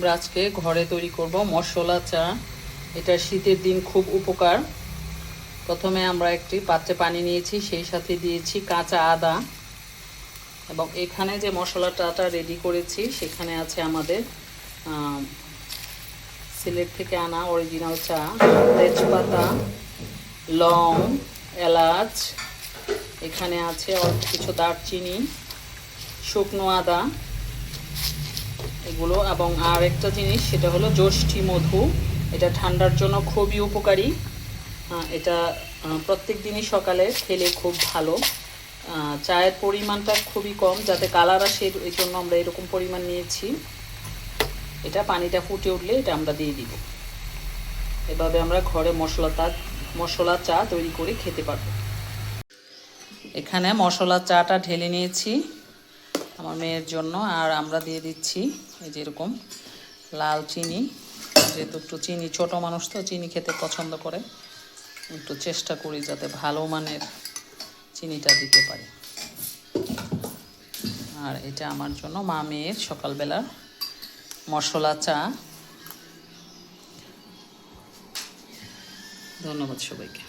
আমরা আজকে ঘরে তৈরি করব মশলা, চা। এটা শীতের দিন খুব উপকার। প্রথমে আমরা একটি পাত্রে পানি নিয়েছি, সেই সাথে দিয়েছি কাঁচা আদা। এবং এখানে যে মশলাটাটা রেডি করেছি, সেখানে আছে আমাদের সিলেট থেকে আনা অরিজিনাল চা। তেজপাতা, লং, এলাচ, এখানে আছে অল্প কিছু দারচিনি, শুকনো আদা। এগুলো এবং আর একটা জিনিস, সেটা হলো জ্যোষ্ঠী মধু। এটা ঠান্ডার জন্য খুবই উপকারী। এটা প্রত্যেক দিনই সকালে খেলে খুব ভালো। চায়ের পরিমাণটা খুবই কম, যাতে কালার আসে, এই জন্য আমরা এরকম পরিমাণ নিয়েছি। এটা পানিটা ফুটে উঠলে এটা আমরা দিয়ে দিব। এভাবে আমরা ঘরে মশলা তা মশলা চা তৈরি করে খেতে পারব। এখানে মশলা চাটা ঢেলে নিয়েছি। আমার মেয়ের জন্য, আর আমরা দিয়ে দিচ্ছি এই যেরকম লাল চিনি, যেহেতু একটু চিনি, ছোট মানুষ তো চিনি খেতে পছন্দ করে। একটু চেষ্টা করি যাতে ভালো মানের চিনিটা দিতে পারি। আর এটা আমার জন্য মা মেয়ের সকালবেলার মশলা, চা। ধন্যবাদ সবাইকে।